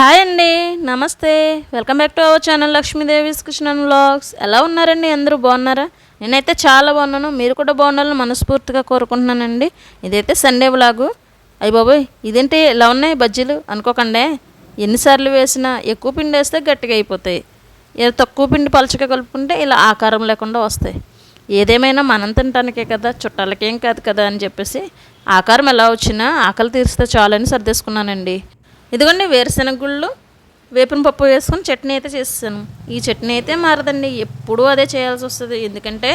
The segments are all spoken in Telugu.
హాయ్ అండి నమస్తే. Welcome back to our channel Lakshmidevi Krishnan vlogs. ఎలా ఉన్నారండి? అందరూ బాగున్నారా? నేనైతే చాలా బాగున్నాను. మీరు కూడా బాగుండాలని మనస్ఫూర్తిగా కోరుకుంటున్నానండి. ఇదైతే సండే వ్లాగు. అయ్యి బాబోయ్ ఇదేంటి? ఇలా ఉన్నాయి బజ్జీలు? అనుకోకండి. ఎన్నిసార్లు వేసినా ఎక్కువ పిండి వేస్తే గట్టిగా అయిపోతాయి. ఏదో తక్కువ పిండి పలుచగా కలుపుకుంటే ఇలా ఆకారం లేకుండా వస్తాయి. ఏదేమైనా మనం తినటానికే కదా చుట్టాలకేం కాదు కదా అని చెప్పేసి ఆకారం ఎలా వచ్చినా ఆకలి తీరిస్తే చాలని సర్దేసుకున్నానండి. ఇదిగోండి వేరుశెనగ గుళ్ళు వేపిన పప్పు వేసుకొని చట్నీ అయితే చేస్తాను. ఈ చట్నీ అయితే మారదండి ఎప్పుడూ అదే చేయాల్సి వస్తుంది. ఎందుకంటే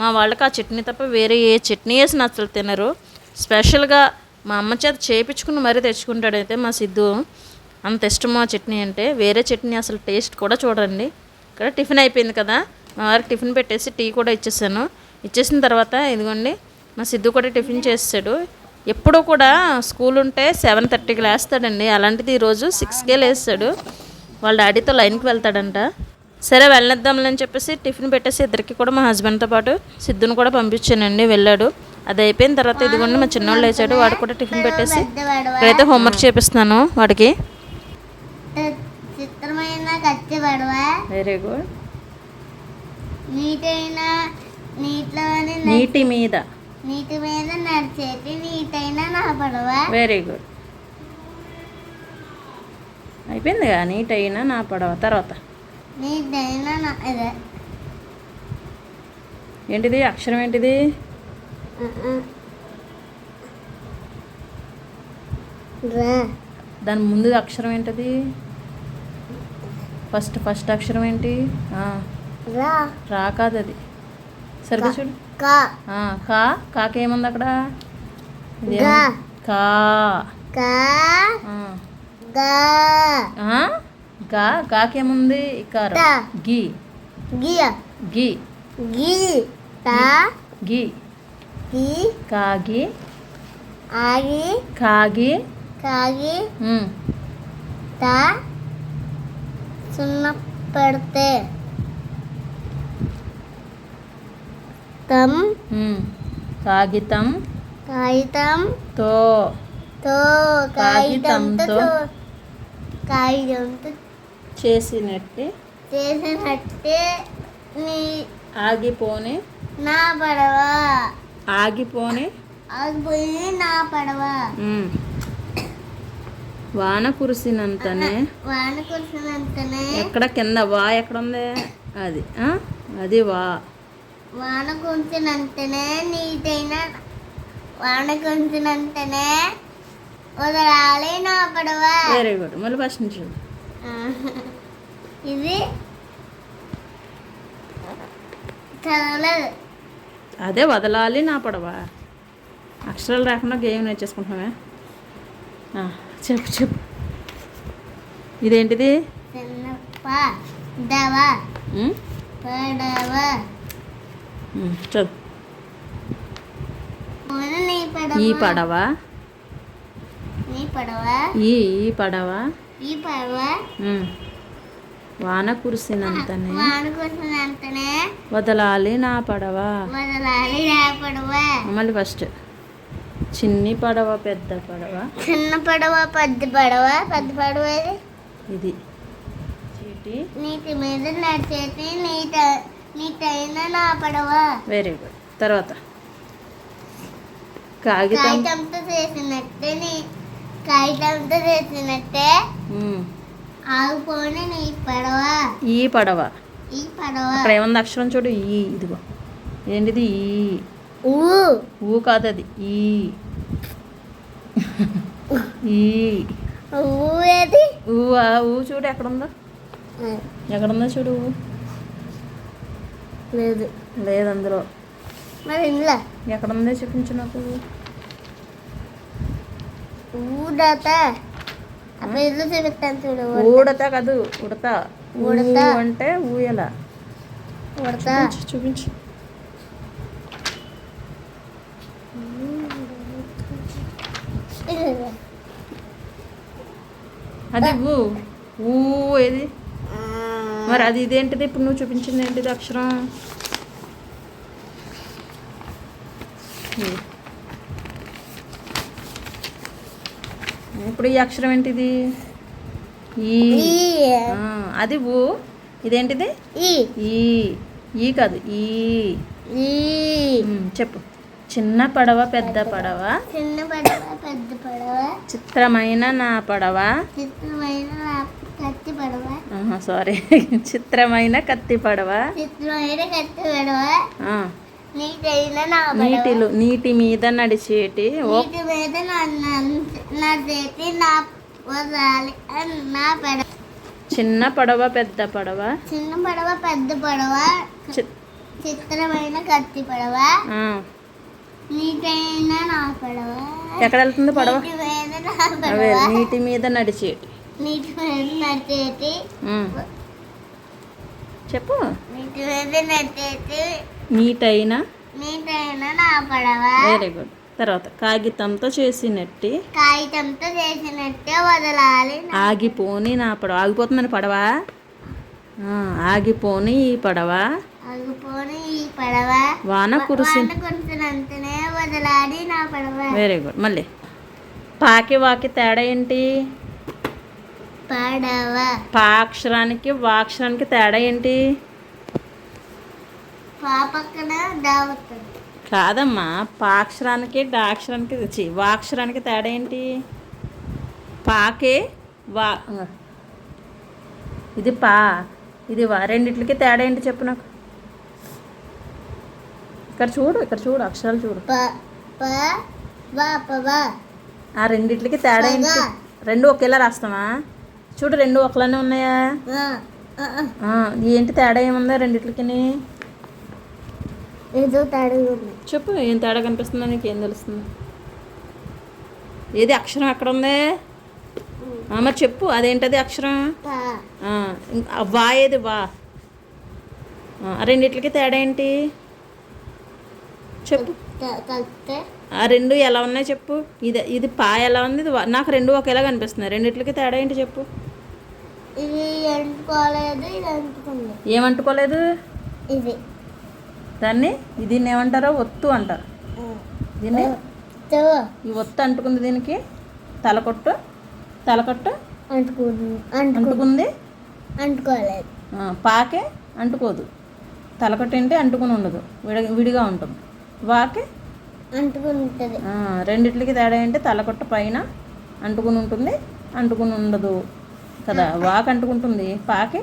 మా వాళ్ళకి ఆ చట్నీ తప్ప వేరే ఏ చట్నీ వేసి అసలు తినరు. స్పెషల్గా మా అమ్మ చేత చేయించుకుని మరీ తెచ్చుకుంటాడైతే మా సిద్ధు. అంత ఇష్టం ఆ చట్నీ అంటే వేరే చట్నీ అసలు టేస్ట్ కూడా చూడండి. ఇక్కడ టిఫిన్ అయిపోయింది కదా మా వారికి టిఫిన్ పెట్టేసి టీ కూడా ఇచ్చేసాను. ఇచ్చేసిన తర్వాత ఇదిగోండి మా సిద్ధు కూడా టిఫిన్ చేసాడు ఎప్పుడూ కూడా స్కూల్ ఉంటే సెవెన్ థర్టీకి లేస్తాడండి. అలాంటిది ఈరోజు సిక్స్కే లేస్తాడు. వాళ్ళ డాడీతో లైన్కి వెళ్తాడంట. సరే వెళ్ళొద్దాంలని చెప్పేసి టిఫిన్ పెట్టేసి ఇద్దరికి కూడా మా హస్బెండ్తో పాటు సిద్ధుని కూడా పంపించానండి. వెళ్ళాడు. అది అయిపోయిన తర్వాత ఇదిగోండి మా చిన్నోళ్ళు లేచాడు. వాడు కూడా టిఫిన్ పెట్టేసి ఇక్కడైతే హోంవర్క్ చేపిస్తున్నాను వాడికి. వెరీ గుడ్ నీటి మీద. నీటి మీద నడిచేది నీటైన నా పడవ? వెరీ గుడ్ అయిపోయిందిగా నీట్ అయినా నా పడవ. తర్వాత? నీటైన నా ఇదే ఏంటిది? అక్షరం ఏంటిది? దాని ముందు అక్షరం ఏంటిది? ఫస్ట్ ఫస్ట్ అక్షరం ఏంటి? రా. కాదు అది సరిగ్గా చూడు. కా. కా? కాకేముంది అక్కడ. కా. గా. గాకేముంది ఇకారం. గి. గి. గి. గి. కాగి. ఆగి. కాగి. కాగి. తా. సున్న పెడితే తం. కాగితం. కాగితం. తో. తో. కాగితంతో కాగితంతో. చేసినట్టు. చేసినట్టే నీ ఆగిపోని. నా పడవ. ఆగిపోని. ఆగిపోయి నా పడవ. వాన కురిసినంతనే. వాన కురిసినంతనే. ఎక్కడ కింద వా ఎక్కడ ఉంది అది ఆ? అది వా. వాన కురిసినంతనే నీటైన వాన కురిసినంతనే వదలాలి నా పడవ. వెరీ గుడ్ మళ్ళీ ఫస్ట్ నుంచి చూడు. ఇది చదవలేదు అదే వదలాలి నా పడవ. అక్షరాలు రాకుండా గేమ్ నేర్చేసుకుంటున్నామే. చెప్పు చెప్పు. ఇదేంటిది? పడవ పడవ. ఈ పడవ. ఈ ఈ పడవ. ఈ పడవ. వాన కురిసినంతనే వాన కురిసినంతనే వదలాలి నా పడవ. వదలాలి నా పడవ. మళ్ళీ ఫస్ట్ చిన్ని పడవ పెద్ద పడవ. చిన్న పడవ పెద్ద పడవ. పెద్ద పడవ ఇది. నీటి మీద నడిచేది నీట వెరీ గుడ్ తర్వాత. కాగితం? కాగితంతో చేసినట్టే కాగితంతో చేసినట్టే ఉమ్. ఆగిపోయిన నీ పడవ? ఈ పడవ? ఈ పడవ? అక్కడ ఏముంది అక్షరం చూడు? ఈ ఇదిగో. ఏంటిది? ఈ. ఊ. ఊ కాదు అది ఈ. ఈ. ఊ ఏది? ఊ చూడు ఎక్కడుందో. ఎక్కడుందో చూడు ఊ. లేదు లేదు అందులో. మరి ఇంట్లో ఎక్కడుందో చూపించు నాకు. ఊడత. అప్పుడు ఇల్లు చూపిస్తాను చూడు ఊడత. కాదు ఉడత. ఉడత. అంటే ఊయల. ఉడత చూపించు చూపించు. అది ఊ. ఊ ఏది? మరి అది ఇదేంటిది? ఇప్పుడు నువ్వు చూపించింది ఏంటిది అక్షరం. ఇప్పుడు ఈ అక్షరం ఏంటిది? ఈ. అది ఊ. ఇదేంటిది? ఈ. ఈ. కాదు ఈ. చెప్పు. చిన్న పడవ పెద్ద పడవ. చిన్న పడవ పెద్ద పడవ. చిత్రమైన నా పడవ. చిత్రమైన నా సారీ చిత్రమైన కత్తి పడవ. నీటిలో నీటి మీద నడిచేటి చిన్న పడవ పెద్ద పడవ. చిన్న పడవ పెద్ద పడవ. చిత్రమైన కత్తి పడవ. నీటైన నా పడవ. ఎక్కడ వెళ్తుంది పడవ? నీటి మీద నా అవే పడవ. నీటి మీద నడిచేటి. చెప్పు. నీటైన వెరీ గుడ్ తర్వాత కాగితంతో చేసినట్టి. కాగితంతో చేసినట్టే వదలాలి. ఆగిపోని నా పడవ. ఆగిపోతుందని పడవ? ఆగిపోని ఈ పడవ? ఆగిపోని ఈ పడవ? వాన కురిసి వదలాలి నా పడవ. వెరీ గుడ్ మళ్ళీ. పాకి వాకి తేడా ఏంటి? పడవ. పా అక్షరానికి వా అక్షరానికి తేడా ఏంటి? కాదమ్మా పా అక్షరానికి డా అక్షరానికి చి వా అక్షరానికి తేడా ఏంటి? పాకే వా ఇది పా ఇది వా రెండిట్లకి తేడా ఏంటి చెప్పు నాకు? ఇక్కడ చూడు ఇక్కడ చూడు అక్షరాలు చూడు. ఆ రెండిట్లకి తేడా ఏంటి. రెండు ఒకేలా రాస్తామా చూడు రెండు ఒకలానే ఉన్నాయా? ఏంటి తేడా ఏముందా రెండిట్లకి ఏదో ఉంది. చెప్పు ఏం తేడా కనిపిస్తుందో నీకు ఏం తెలుస్తుంది? ఏది అక్షరం ఎక్కడ ఉంది? మరి చెప్పు అదేంటది అక్షరం? వా ఏది వా? రెండిట్లకి తేడా ఏంటి? చెప్పు. ఆ రెండు ఎలా ఉన్నాయి చెప్పు? ఇది ఇది పా ఎలా ఉంది? నాకు రెండు ఒకేలా కనిపిస్తున్నాయి. రెండిట్లకి తేడా ఏంటి చెప్పు? ఇది అంటుకోలేదు ఇది అంటుకుంది. ఏమంటుకోలేదు? ఇది. దాన్ని దీన్ని ఏమంటారో? ఒత్తు అంటారు. దీన్ని? ఈ ఒత్తు అంటుకుంది దీనికి? తలకొట్టు? తలకొట్టు? అంటుకుంది. అంటుకు అంటుకుంది? అంటుకోలేదు. పాకే అంటుకోదు. తలకొట్టు ఏంటి అంటుకుని ఉండదు. విడ విడిగా ఉంటుంది. వాకే? అంటుకుంటుంది ఆ, రెండిట్లకి తేడా ఏంటి? తలకొట్ట పైన అంటుకుని ఉంటుంది. అంటుకుని ఉండదు. కదా వాక్ అంటుకుంటుంది. పాకి?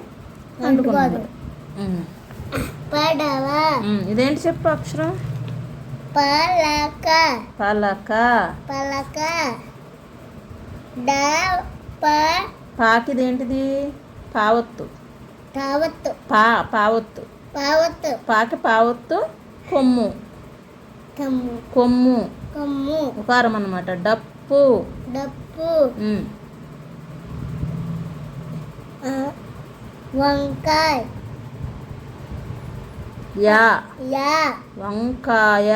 ఉమ్, ఇదేంటి చెప్పు అక్షరం? పలక. పలక. పలక. డ ప. పాకి ఇదేంటిది పావొత్తు. తావత్తు పా పావొత్తు. పావత్తు. పాకి పావొత్తు కొమ్ము. కమ్ము. కొమ్ము. కొమ్ము. ఉకారం అన్నమాట. డప్పు. డప్పు. వంకాయ. యా. యా. వంకాయ.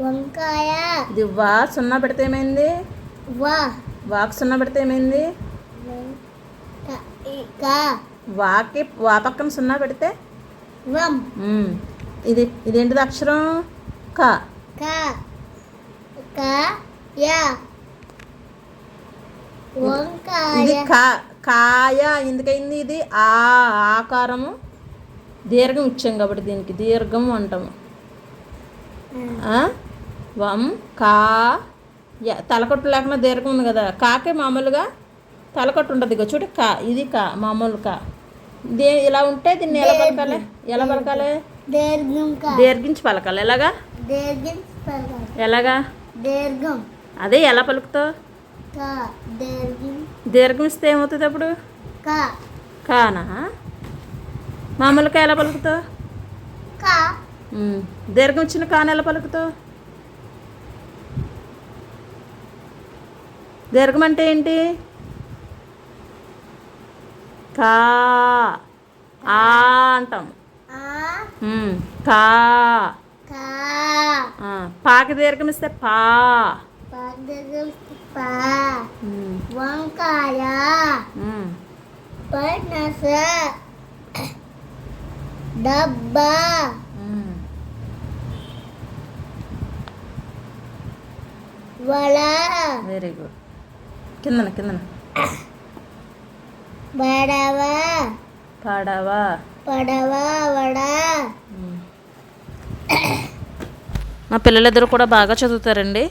వంకాయ. ఇది వా సున్నా పెడితే ఏమైంది? వా. వాక్ సున్నా పెడితే ఏమైంది? వాకి వా పక్కన సున్నా పెడితే? వం. ఇది ఇదేంటిది అక్షరం? క. క. క. యా. ఇది వంకాయ. కా. కాయ ఎందుకైంది ఇది? ఆ ఆకారము దీర్ఘం ఇచ్చాం కాబట్టి దీనికి దీర్ఘం అంటాము? వం కా తలకొట్టు లేకుండా దీర్ఘం ఉంది కదా. కాకే మామూలుగా తలకొట్టు ఉంటుంది ఇగో చూడు కా ఇది కా మామూలు కా. దే ఇలా ఉంటే దీన్ని ఎలా పలకాలి? ఎలా పలకాలి? దీర్ఘించి పలకాలి. ఎలాగా. ఎలాగా? దీర్ఘం. అదే ఎలా పలుకుతావు? దీర్ఘం ఇస్తే ఏమవుతుంది అప్పుడు? క. కానా? మామూలుగా ఎలా పలుకుతావు. దీర్ఘం ఇచ్చిన కాన ఎలా పలుకుతావు? దీర్ఘం అంటే ఏంటి? కా. ఆ అంటాం. కా. పాకి దీర్ఘం ఇస్తే పా. వంకాయ. పనస డబ్బా. వల వెరీ గుడ్. కిందన కిందన. బడవా పాడావా. పడవా వడా. మా పిల్లలిద్దరూ కూడా బాగా చదువుతారండి.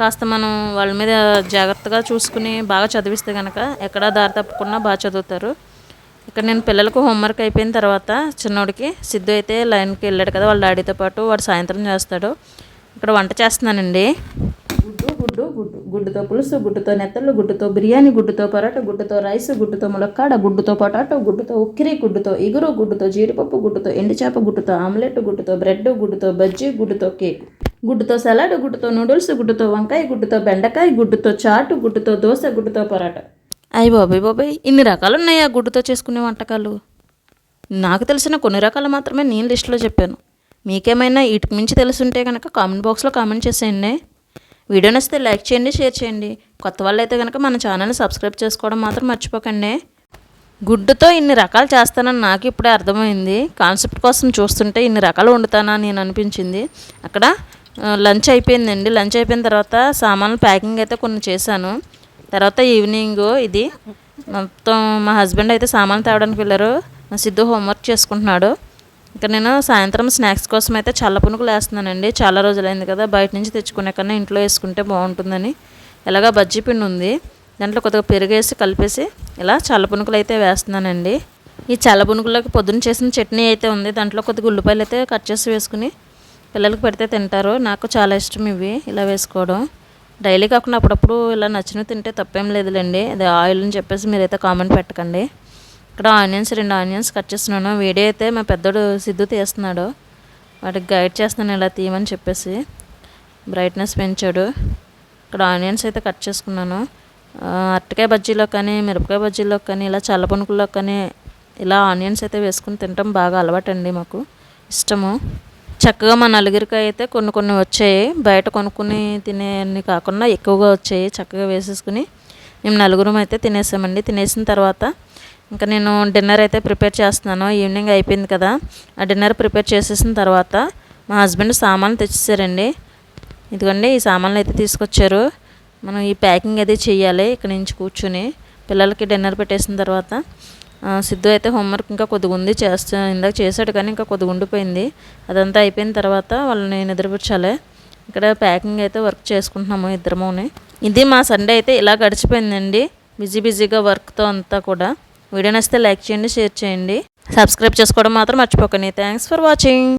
కాస్త మనం వాళ్ళ మీద జాగ్రత్తగా చూసుకుని బాగా చదివిస్తే కనుక ఎక్కడా దారి తప్పకుండా బాగా చదువుతారు. ఇక్కడ నేను పిల్లలకు హోంవర్క్ అయిపోయిన తర్వాత చిన్నోడికి సిద్ధు అయితే లైన్కి వెళ్ళాడు కదా వాళ్ళ డాడీతో పాటు వాడు సాయంత్రం చేస్తాడు. ఇక్కడ వంట చేస్తున్నానండి. గుడ్డు గుడ్డు గుడ్డు గుడ్డుతో పులుసు గుడ్డుతో నెత్తళ్ళు గుడ్డుతో బిర్యానీ గుడ్డుతో పరోటా గుడ్డుతో రైస్ గుడ్డుతో ములక్కాడ గుడ్డుతో పొటాటో గుడ్డుతో ఉక్కిరి గుడ్డుతో ఇగురు గుడ్డుతో జీడిపప్పు గుడ్డుతో ఎండు చేప గుడ్డుతో ఆమ్లెట్ గుడ్డుతో బ్రెడ్ గుడ్డుతో బజ్జీ గుడ్డుతో కేక్. గుడ్డుతో సలాడ్ గుడ్డుతో నూడిల్స్ గుడ్డుతో వంకాయ గుడ్డుతో బెండకాయ గుడ్డుతో చాటు గుడ్డుతో దోశ గుడ్డుతో పరోటా. అయ్యి బాబాయ్ బాబాయ్ ఇన్ని రకాలు ఉన్నాయి ఆ గుడ్డుతో చేసుకునే వంటకాలు? నాకు తెలిసిన కొన్ని రకాలు మాత్రమే నేను లిస్టులో చెప్పాను. మీకేమైనా వీటికి మించి తెలుసుంటే కనుక కామెంట్ బాక్స్లో కామెంట్ చేసేయండి. వీడియో నచ్చితే లైక్ చేయండి షేర్ చేయండి. కొత్త వాళ్ళు అయితే కనుక మన ఛానల్ని సబ్స్క్రైబ్ చేసుకోవడం మాత్రం మర్చిపోకండి. గుడ్డుతో ఇన్ని రకాలు చేస్తానని నాకు ఇప్పుడే అర్థమైంది. కాన్సెప్ట్ కోసం చూస్తుంటే ఇన్ని రకాలు వండుతానా నేను అనిపించింది. అక్కడ లంచ్ అయిపోయిందండి. లంచ్ అయిపోయిన తర్వాత సామాన్లు ప్యాకింగ్ అయితే కొన్ని చేశాను. తర్వాత ఈవినింగ్ ఇది మొత్తం మా హస్బెండ్ అయితే సామాన్లు తేవడానికి వెళ్ళారు. మా సిద్ధు హోంవర్క్ చేసుకుంటున్నాడు. ఇంకా నేను సాయంత్రం స్నాక్స్ కోసం అయితే చల్ల పునుకులు వేస్తున్నానండి. చాలా రోజులైంది కదా బయట నుంచి తెచ్చుకునే కన్నా ఇంట్లో వేసుకుంటే బాగుంటుందని. ఇలాగా బజ్జీ పిండి ఉంది. దాంట్లో కొద్దిగా పెరుగేసి కలిపేసి ఇలా చల్ల పునుకులు అయితే వేస్తున్నానండి. ఈ చల్ల పునుకులోకి పొద్దున చేసిన చట్నీ అయితే ఉంది. దాంట్లో కొద్దిగా ఉల్లిపాయలు అయితే కట్ చేసి వేసుకుని పిల్లలకు పెడితే తింటారు. నాకు చాలా ఇష్టం ఇవి ఇలా వేసుకోవడం. డైలీ కాకుండా అప్పుడప్పుడు ఇలా నచ్చినవి తింటే తప్పేం లేదులేండి. అది ఆయిల్ అని చెప్పేసి మీరైతే కామెంట్ పెట్టకండి. ఇక్కడ ఆనియన్స్ రెండు ఆనియన్స్ కట్ చేస్తున్నాను. వీడియో అయితే మా పెద్దోడు సిద్ధు తీస్తున్నాడు. వాడికి గైడ్ చేస్తున్నాను ఇలా తీయమని చెప్పేసి. బ్రైట్నెస్ పెంచాడు. ఇక్కడ ఆనియన్స్ అయితే కట్ చేసుకున్నాను. అరటికాయ బజ్జీలో కానీ మిరపకాయ బజ్జీలో కానీ ఇలా చల్లపనుకుల్లో కానీ ఇలా ఆనియన్స్ అయితే వేసుకుని తినటం బాగా అలవాటండి మాకు. ఇష్టము. చక్కగా మా నలుగురికి అయితే కొన్ని కొన్ని వచ్చాయి. బయట కొనుక్కుని తినేవి కాకుండా ఎక్కువగా వచ్చాయి. చక్కగా వేసేసుకుని మేము నలుగురం అయితే తినేసామండి. తినేసిన తర్వాత ఇంకా నేను డిన్నర్ అయితే ప్రిపేర్ చేస్తున్నాను. ఈవినింగ్ అయిపోయింది కదా. ఆ డిన్నర్ ప్రిపేర్ చేసేసిన తర్వాత మా హస్బెండ్ సామాన్లు తెచ్చేసారండి. ఇదిగోండి ఈ సామాన్లు అయితే తీసుకొచ్చారు. మనం ఈ ప్యాకింగ్ అది చేయాలి. ఇక్కడ నుంచి కూర్చుని పిల్లలకి డిన్నర్ పెట్టేసిన తర్వాత సిద్ధు అయితే హోంవర్క్ ఇంకా కొద్దిగా ఉంది చేస్తా ఇందాక చేశాడు కానీ ఇంకా కొద్దిగా ఉండిపోయింది. అదంతా అయిపోయిన తర్వాత వాళ్ళని నిద్రపుచ్చాలి ఇక్కడ ప్యాకింగ్ అయితే వర్క్ చేసుకుంటున్నాము ఇద్దరముని. ఇది మా సండే అయితే ఇలా గడిచిపోయిందండి. బిజీ బిజీగా వర్క్తో అంతా కూడా. వీడియో నచ్చితే లైక్ చేయండి షేర్ చేయండి. సబ్స్క్రైబ్ చేసుకోవడం మాత్రం మర్చిపోకండి. Thanks for watching